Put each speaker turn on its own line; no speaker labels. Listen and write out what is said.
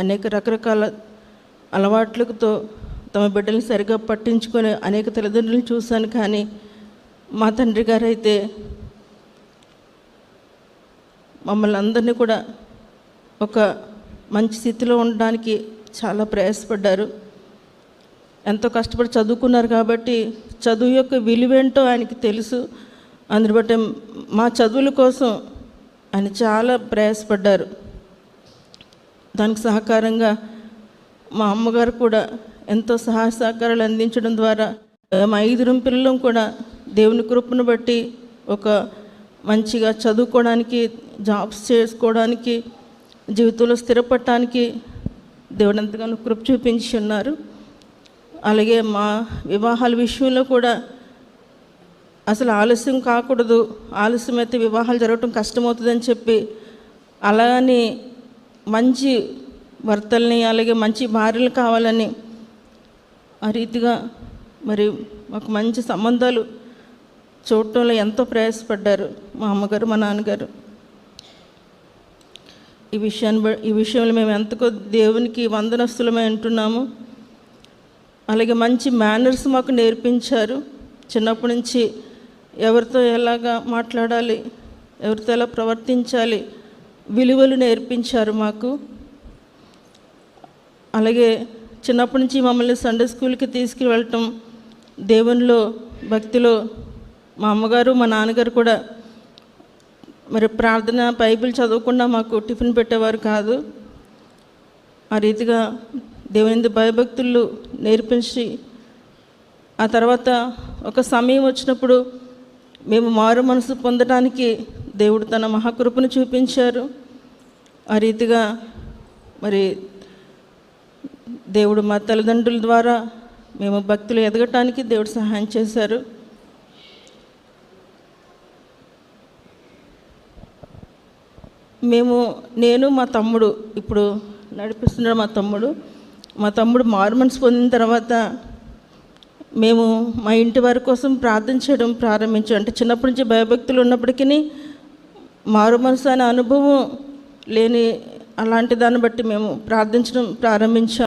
అనేక రకరకాల అలవాట్లతో తమ బిడ్డల్ని సరిగా పట్టించుకొని అనేక తల్లిదండ్రులను చూశాను. కానీ మా తండ్రి గారు అయితే మమ్మల్ని అందరినీ కూడా ఒక మంచి స్థితిలో ఉండడానికి చాలా ప్రయాసపడ్డారు. ఎంతో కష్టపడి చదువుకున్నారు కాబట్టి చదువు యొక్క విలువేంటో ఆయనకి తెలుసు. అందుని బట్టి మా చదువుల కోసం ఆయన చాలా ప్రయాసపడ్డారు. దానికి సహకారంగా మా అమ్మగారు కూడా ఎంతో సహాయ సహకారాలు అందించడం ద్వారా మా ఐదురం పిల్లలం కూడా దేవుని కృపను బట్టి ఒక మంచిగా చదువుకోవడానికి జాబ్స్ చేసుకోవడానికి జీవితంలో స్థిరపడటానికి దేవుడు ఎంతగానో కృప చూపించి ఉన్నారు. అలాగే మా వివాహాల విషయంలో కూడా అసలు ఆలస్యం కాకూడదు. ఆలస్యం అయితే వివాహాలు జరగటం కష్టమవుతుందని చెప్పి అలాగని మంచి భర్తల్ని అలాగే మంచి భార్యలు కావాలని ఆ రీతిగా మరి మాకు మంచి సంబంధాలు చూడటంలో ఎంతో ప్రయాసపడ్డారు మా అమ్మగారు మా నాన్నగారు. ఈ విషయాన్ని బ- ఈ విషయంలో మేము ఎంతకో దేవునికి వందనస్తులమై ఉంటున్నాము. అలాగే మంచి మేనర్స్ మాకు నేర్పించారు. చిన్నప్పటి నుంచి ఎవరితో ఎలాగా మాట్లాడాలి ఎవరితో ఎలా ప్రవర్తించాలి విలువలు నేర్పించారు మాకు. అలాగే చిన్నప్పటి నుంచి మమ్మల్ని సండే స్కూల్కి తీసుకువెళ్ళటం దేవునిలో భక్తిలో మా అమ్మగారు మా నాన్నగారు కూడా మరి ప్రార్థన బైబిల్ చదవకుండా మాకు టిఫిన్ పెట్టేవారు కాదు. ఆ రీతిగా దేవుని భయభక్తులు నేర్పించి ఆ తర్వాత ఒక సమయం వచ్చినప్పుడు మేము మారు మనసు పొందడానికి దేవుడు తన మహాకృపను చూపించారు. ఆ రీతిగా మరి దేవుడు మా తల్లిదండ్రుల ద్వారా మేము భక్తులు ఎదగటానికి దేవుడు సహాయం చేశారు. మేము నేను మా తమ్ముడు ఇప్పుడు నడిపిస్తున్నాడు మా తమ్ముడు. మా తమ్ముడు మార్మన్స్ పొందిన తర్వాత మేము మా ఇంటి వారి కోసం ప్రార్థన చేయడం ప్రారంభించాం. అంటే చిన్నప్పటి నుంచి భయభక్తులు ఉన్నప్పటికీ మారు మనసు అనే అనుభవం లేని అలాంటి దాన్ని బట్టి మేము ప్రార్థించడం ప్రారంభించాం.